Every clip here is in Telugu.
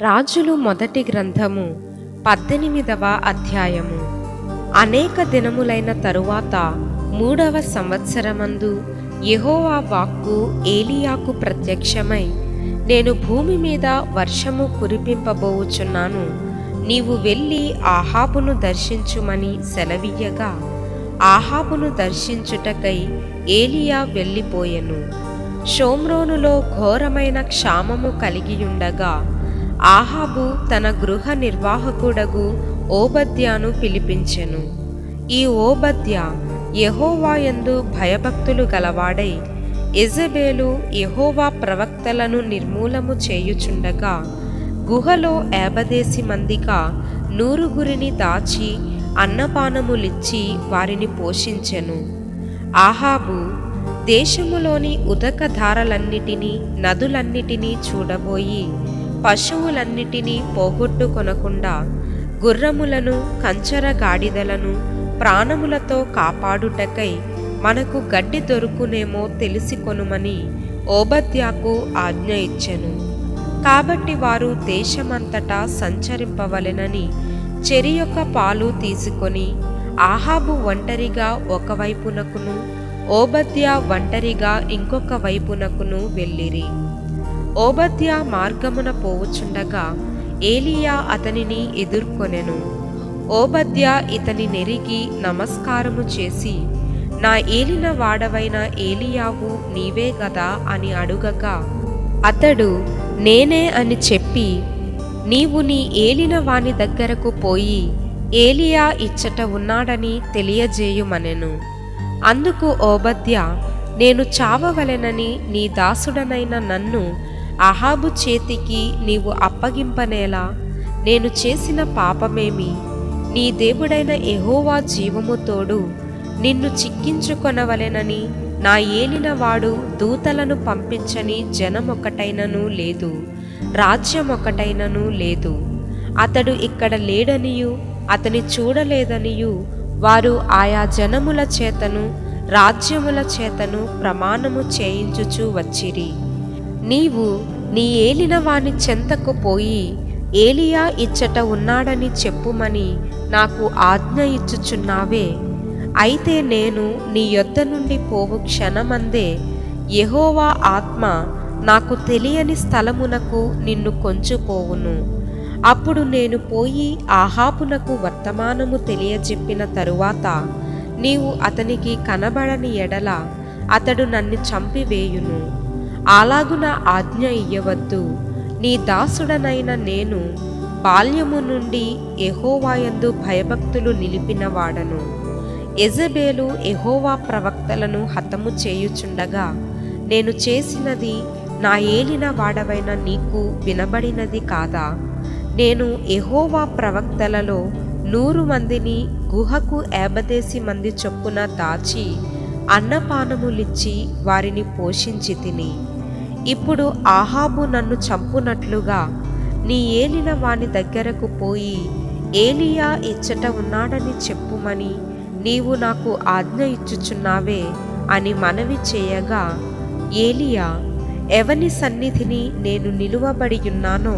రాజులు మొదటి గ్రంథము పద్దెనిమిదవ అధ్యాయము. అనేక దినములైన తరువాత మూడవ సంవత్సరమందు యహోవా వాక్కు ఏలియాకు ప్రత్యక్షమై నేను భూమి మీద వర్షము కురిపింపబోవుచున్నాను నీవు వెళ్ళి ఆహాబును దర్శించుమని సెలవీయగా ఆహాబును దర్శించుటకై ఏలియా వెళ్ళిపోయెను. షోమ్రోనులో ఘోరమైన క్షామము కలిగియుండగా ఆహాబు తన గృహ నిర్వాహకుడగు ఓబద్యాను పిలిపించెను. ఈ ఓబద్య యహోవాయందు భయభక్తులు గలవాడై ఎజబేలు యహోవా ప్రవక్తలను నిర్మూలము చేయుచుండగా గుహలో ఏబదేసి మందిగా నూరుగురిని దాచి అన్నపానములిచ్చి వారిని పోషించెను. ఆహాబు దేశములోని ఉదకధారలన్నిటినీ నదులన్నిటినీ చూడబోయి పశువులన్నిటినీ పోగొట్టుకొనకుండా గుర్రములను కంచర గాడిదలను ప్రాణములతో కాపాడుటకై మనకు గడ్డి దొరుకునేమో తెలిసికొనుమని ఓబద్యాకు ఆజ్ఞ ఇచ్చెను. కాబట్టి వారు దేశమంతటా సంచరింపవలెనని చెరి యొక్క పాలు తీసుకొని ఆహాబు ఒంటరిగా ఒకవైపునకును ఓబద్య ఒంటరిగా ఇంకొక వైపునకును వెళ్ళిరి. ఓబద్య మార్గమున పోవుచుండగా ఏలియా అతనిని ఎదుర్కొనెను. ఓబద్య ఇతని నెరిగి నమస్కారము చేసి నా ఏలిన వాడవైన ఏలియావు నీవే గదా? అని అడుగగా అతడు నేనే అని చెప్పి నీవు నీ ఏలిన వాని దగ్గరకు పోయి ఏలియా ఇచ్చట ఉన్నాడని తెలియజేయుమనెను. అందుకు ఓబద్య నేను చావవలెనని నీ దాసుడనైన నన్ను అహాబు చేతికి నీవు అప్పగింపనేలా నేను చేసిన పాపమేమి? నీ దేవుడైన ఎహోవా జీవము తోడు నిన్ను చిక్కించుకొనవలెనని నా ఏలినవాడు దూతలను పంపించని జనమొకటైనను లేదు రాజ్యమొకటైనను లేదు. అతడు ఇక్కడ లేడనియు అతని చూడలేదనియు వారు ఆయా జనముల చేతను రాజ్యముల చేతను ప్రమాణము చేయించుచూ వచ్చిరి. నీవు నీ ఏలిన వాని చెంతకు పోయి ఏలియా ఇచ్చట ఉన్నాడని చెప్పుమని నాకు ఆజ్ఞ ఇచ్చుచున్నావే. అయితే నేను నీ యొద్ద నుండి పోవు క్షణమందే యహోవా ఆత్మ నాకు తెలియని స్థలమునకు నిన్ను కొంచుపోవును. అప్పుడు నేను పోయి ఆహాపునకు వర్తమానము తెలియజెప్పిన తరువాత నీవు అతనికి కనబడని ఎడల అతడు నన్ను చంపివేయును. అలాగున ఆజ్ఞ ఇయ్యవద్దు. నీ దాసుడనైన నేను బాల్యము నుండి ఎహోవాయందు భయభక్తులు నిలిపిన వాడను. ఎజబేలు ఎహోవా ప్రవక్తలను హతము చేయుచుండగా నేను చేసినది నా ఏలిన వాడవైన నీకు వినబడినది కాదా? నేను ఎహోవా ప్రవక్తలలో నూరు మందిని గుహకు ఏబదేసి మంది చొప్పున దాచి అన్నపానములిచ్చి వారిని పోషించి తిని. ఇప్పుడు ఆహాబు నన్ను చంపునట్లుగా నీ ఏలిన వాని దగ్గరకు పోయి ఏలియా ఇచ్చట ఉన్నాడని చెప్పుమని నీవు నాకు ఆజ్ఞ ఇచ్చుచున్నావే అని మనవి చేయగా ఏలియా ఎవని సన్నిధిని నేను నిలువబడి ఉన్నానో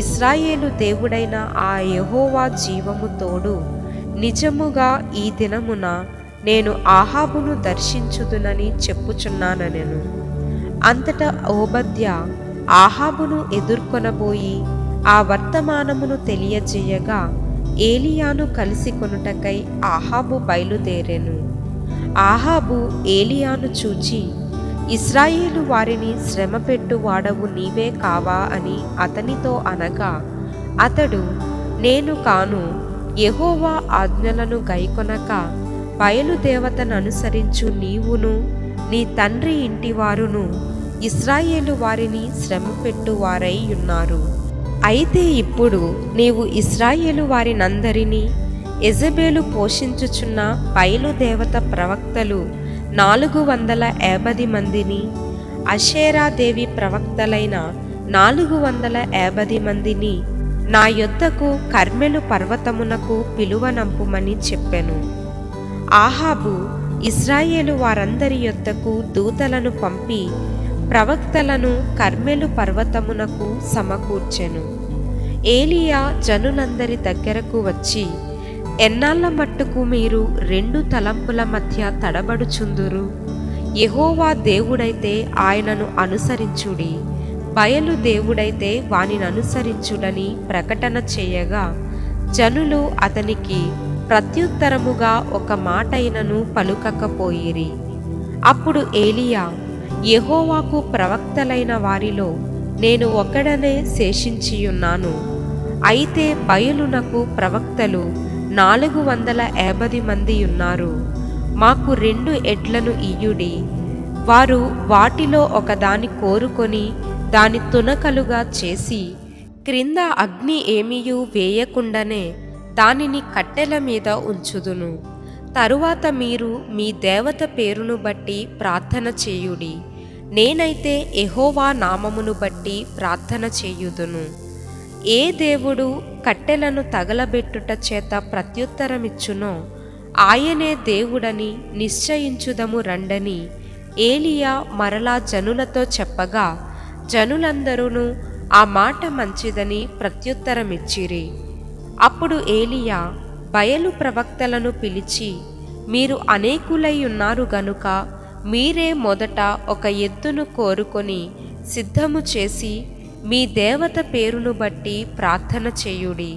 ఇస్రాయేలు దేవుడైన ఆ యహోవా జీవము తోడు నిజముగా ఈ దినమున నేను ఆహాబును దర్శించుదునని చెప్పుచున్నానెను అంతటా ఓబద్య ఆహాబును ఎదుర్కొనబోయి ఆ వర్తమానమును తెలియజేయగా ఏలియాను కలిసి కొనుటకై ఆహాబు బయలుదేరెను. ఆహాబు ఏలియాను చూచి ఇస్రాయేలు వారిని శ్రమపెట్టు వాడవు నీవే కావా? అని అతనితో అనగా అతడు నేను కాను. యహోవా ఆజ్ఞలను గైకొనక బయలుదేవతను అనుసరించు నీవును నీ తండ్రి ఇంటివారును. ఇస్రాయేలు వారిని శ్రమపెట్టు వారై ఉన్నారు అయితే ఇప్పుడు నీవు ఇస్రాయేలు వారినందరినీ ఎజబేలు పోషించుచున్న బయలుదేవత ప్రవక్తలు నాలుగు వందల యాభై మందిని అషేరాదేవి ప్రవక్తలైన నాలుగు వందల యాభై మందిని నా యొద్దకు కర్మెలు పర్వతమునకు పిలువనంపుమని చెప్పెను. ఆహాబు ఇస్రాయేలు వారందరి యొద్దకు దూతలను పంపి ప్రవక్తలను కర్మెలు పర్వతమునకు సమకూర్చెను. ఏలియా జనులందరి దగ్గరకు వచ్చి ఎన్నాళ్ళ మట్టుకు మీరు రెండు తలంపుల మధ్య తడబడుచుందురు? యహోవా దేవుడైతే ఆయనను అనుసరించుడి బయలు దేవుడైతే వానిని అనుసరించుడని ప్రకటన చేయగా జనులు అతనికి ప్రత్యుత్తరముగా ఒక మాటైనను పలుకకపోయిరి. అప్పుడు ఏలియా యహోవాకు ప్రవక్తలైన వారిలో నేను ఒక్కడనే శేషించియున్నాను. అయితే బయలునకు ప్రవక్తలు నాలుగు వందల యాభై మంది ఉన్నారు. మాకు రెండు ఎడ్లను ఇయ్యుడి. వారు వాటిలో ఒకదాని కోరుకొని దాని తునకలుగా చేసి క్రింద అగ్ని ఏమీయూ వేయకుండానే దానిని కట్టెల మీద ఉంచుదును. తరువాత మీరు మీ దేవత పేరును బట్టి ప్రార్థన చేయుడి. నేనైతే ఎహోవా నామమును బట్టి ప్రార్థన చేయుదును. ఏ దేవుడు కట్టెలను తగలబెట్టుట చేత ప్రత్యుత్తరమిచ్చునో ఆయనే దేవుడని నిశ్చయించుదము రండని ఏలియా మరలా జనులతో చెప్పగా జనులందరూ ఆ మాట మంచిదని ప్రత్యుత్తరమిచ్చిరి. అప్పుడు ఏలియా బయలు ప్రవక్తలను పిలిచి మీరు అనేకులై ఉన్నారు గనుక మీరే మొదట ఒక ఎద్దును కోరుకొని సిద్ధము చేసి మీ దేవత పేరును బట్టి ప్రార్థన చేయుడి.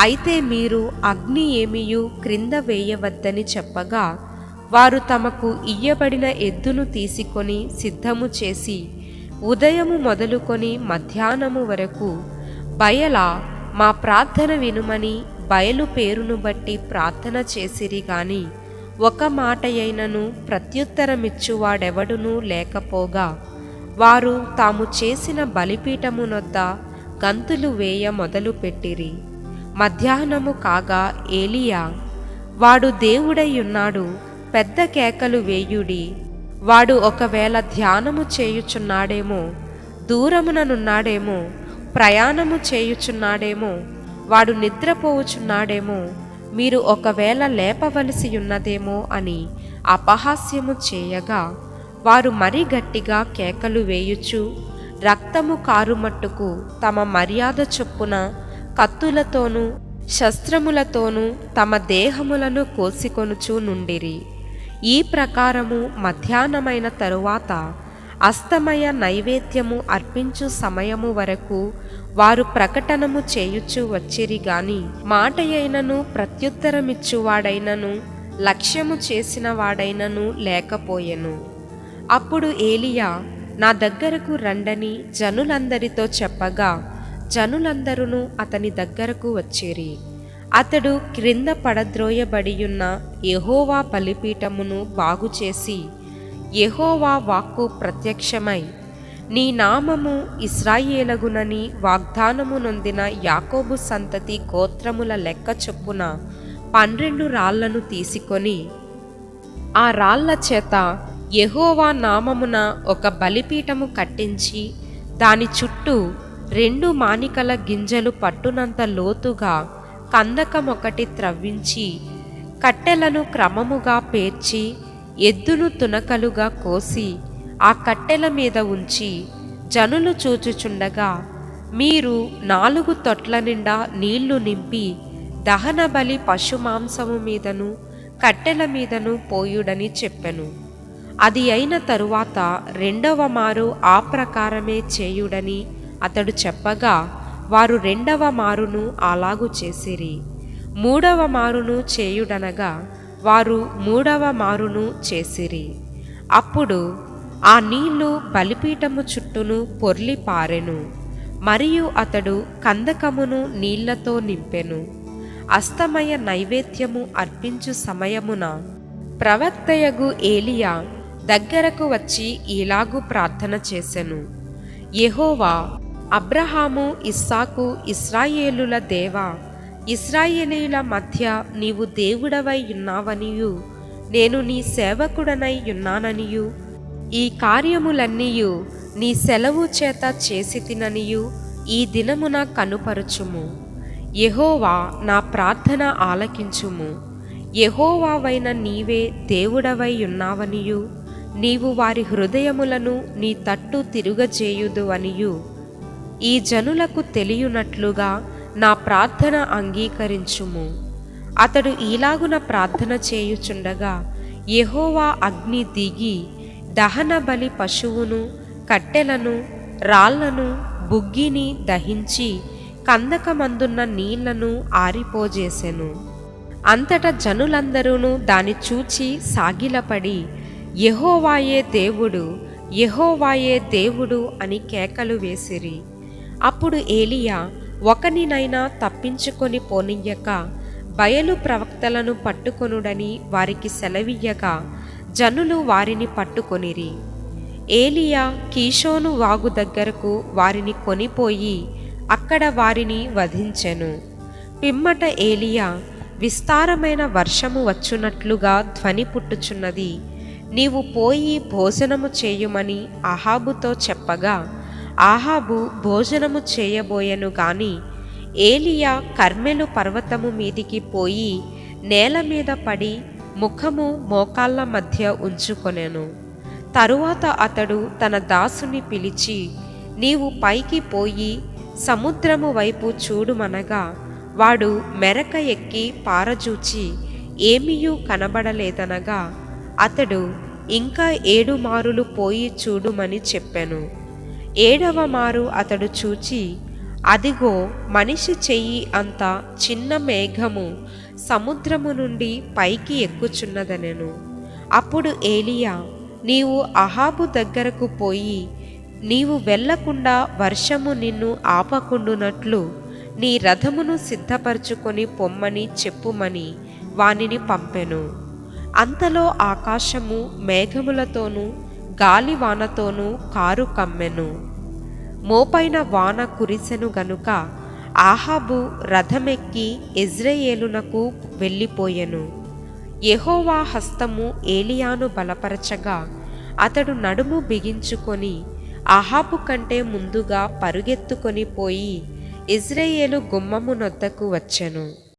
అయితే మీరు అగ్ని ఏమియు క్రింద వేయవద్దని చెప్పగా వారు తమకు ఇయ్యబడిన ఎద్దును తీసుకొని సిద్ధము చేసి ఉదయము మొదలుకొని మధ్యాహ్నము వరకు బయల మా ప్రార్థన వినుమని బయలు పేరును బట్టి ప్రార్థన చేసిరి గాని ఒక మాట అయినను ప్రత్యుత్తరమిచ్చువాడెవడునూ లేకపోగా వారు తాము చేసిన బలిపీఠమునొద్ద గంతులు వేయ మొదలుపెట్టిరి. మధ్యాహ్నము కాగా ఏలియా వాడు దేవుడై ఉన్నాడు పెద్ద కేకలు వేయుడి. వాడు ఒకవేళ ధ్యానము చేయుచున్నాడేమో దూరముననున్నాడేమో ప్రయాణము చేయుచున్నాడేమో వాడు నిద్రపోవుచున్నాడేమో మీరు ఒకవేళ లేపవలసి ఉన్నదేమో అని అపహాస్యము చేయగా వారు మరి గట్టిగా కేకలు వేయుచు రక్తము కారుమట్టుకు తమ మర్యాద చొప్పున కత్తులతోనూ శస్త్రములతోనూ తమ దేహములను కోసికొనుచూ నుండిరి. ఈ ప్రకారము మధ్యాహ్నమైన తరువాత అస్తమయ నైవేద్యము అర్పించు సమయము వరకు వారు ప్రకటనము చేయుచు వచ్చిరి గాని మాటయైనను ప్రత్యుత్తరమిచ్చువాడైనను లక్ష్యము చేసిన వాడైనను లేకపోయెను. అప్పుడు ఏలియా నా దగ్గరకు రండని జనులందరితో చెప్పగా జనులందరూ అతని దగ్గరకు వచ్చిరి. అతడు క్రింద పడద్రోయబడియున్న యహోవా బలిపీఠమును బాగుచేసి యెహోవా వాక్కు ప్రత్యక్షమై నీ నామము ఇస్రాయేలగునని వాగ్దానము నొందిన యాకోబు సంతతి గోత్రముల లెక్క చొప్పున పన్నెండు రాళ్ళను తీసుకొని ఆ రాళ్ళ చేత యహోవా నామమున ఒక బలిపీఠము కట్టించి దాని చుట్టూ రెండు మానికల గింజలు పట్టునంత లోతుగా కందకమొకటి త్రవ్వించి కట్టెలను క్రమముగా పేర్చి ఎద్దును తునకలుగా కోసి ఆ కట్టెల మీద ఉంచి జనులు చూచుచుండగా మీరు నాలుగు తొట్ల నిండా నీళ్ళు నింపి దహన బలి పశుమాంసము మీదను కట్టెల మీదను పోయుడని చెప్పెను. అది అయిన తరువాత రెండవ మారు ఆ ప్రకారమే చేయుడని అతడు చెప్పగా వారు రెండవ మారును అలాగు చేసిరి. మూడవ మారును చేయుడనగా వారు మూడవ మారును చేసిరి. అప్పుడు ఆ నీళ్ళు బలిపీఠము చుట్టూను పొర్లి పారెను. మరియు అతడు కందకమును నీళ్ళతో నింపెను. అస్తమయ నైవేద్యము అర్పించు సమయమున ప్రవక్తయగు ఏలియా దగ్గరకు వచ్చి ఇలాగు ప్రార్థన చేసెను. యెహోవా అబ్రహాము ఇస్సాకు ఇస్రాయేలుల దేవా ఇస్రాయేలీల మధ్య నీవు దేవుడవై ఉన్నావనియు నేను నీ సేవకుడనై ఉన్నాననియు. ఈ కార్యములన్నీయు నీ సెలవు చేత చేసి తిననియు ఈ దినమున కనుపరుచుము. యహోవా నా ప్రార్థన ఆలకించుము. యహోవావైన నీవే దేవుడవై ఉన్నావనియు నీవు వారి హృదయములను నీ తట్టు తిరుగజేయుదు అనియు ఈ జనులకు తెలియనట్లుగా నా ప్రార్థన అంగీకరించుము. అతడు ఈలాగున ప్రార్థన చేయుచుండగా యహోవా అగ్ని దిగి దహన బలి పశువును కట్టెలను రాళ్ళను బుగ్గిని దహించి కందకమందున్న నీళ్ళను ఆరిపోజేసెను. అంతటా జనులందరూ దాని చూచి సాగిలపడి యహోవాయే దేవుడు యహోవాయే దేవుడు అని కేకలు వేసిరి. అప్పుడు ఏలియా ఒకనినైనా తప్పించుకొని పోనియ్యక బయలు ప్రవక్తలను పట్టుకొనుడని వారికి సెలవియ్యగా జనులు వారిని పట్టుకొనిరి. ఏలియా కీషోను వాగు దగ్గరకు వారిని కొనిపోయి అక్కడ వారిని వధించెను. పిమ్మట ఏలియా విస్తారమైన వర్షము వచ్చునట్లుగా ధ్వని పుట్టుచున్నది. నీవు పోయి భోజనము చేయుమని అహాబుతో చెప్పగా ఆహాబు భోజనము చేయబోయెను గాని ఏలియా కర్మెలు పర్వతము మీదికి పోయి నేల మీద పడి ముఖము మోకాళ్ళ మధ్య ఉంచుకొనెను. తరువాత అతడు తన దాసుని పిలిచి నీవు పైకి పోయి సముద్రము వైపు చూడుమనగా వాడు మెరక ఎక్కి పారజూచి ఏమీయూ కనబడలేదనగా అతడు ఇంకా ఏడు మారులు పోయి చూడుమని చెప్పెను. ఏడవ మారు అతడు చూచి అదిగో మనిషి చెయ్యి అంత చిన్న మేఘము సముద్రము నుండి పైకి ఎక్కుచున్నదనెను. అప్పుడు ఏలియా నీవు అహాబు దగ్గరకు పోయి నీవు వెళ్ళకుండా వర్షము నిన్ను ఆపకుండునట్లు నీ రథమును సిద్ధపరచుకొని పొమ్మని చెప్పుమని వానిని పంపెను. అంతలో ఆకాశము మేఘములతోనూ గాలివానతోనూ కారు కమ్మెను. మోపైన వాన కురిసెను గనుక ఆహాబు రథమెక్కి ఇజ్రయేలునకు వెళ్ళిపోయెను. యహోవా హస్తము ఏలియాను బలపరచగా అతడు నడుము బిగించుకొని అహాబు కంటే ముందుగా పరుగెత్తుకొని పోయి ఇజ్రాయేలు గుమ్మము నొద్దకు వచ్చెను.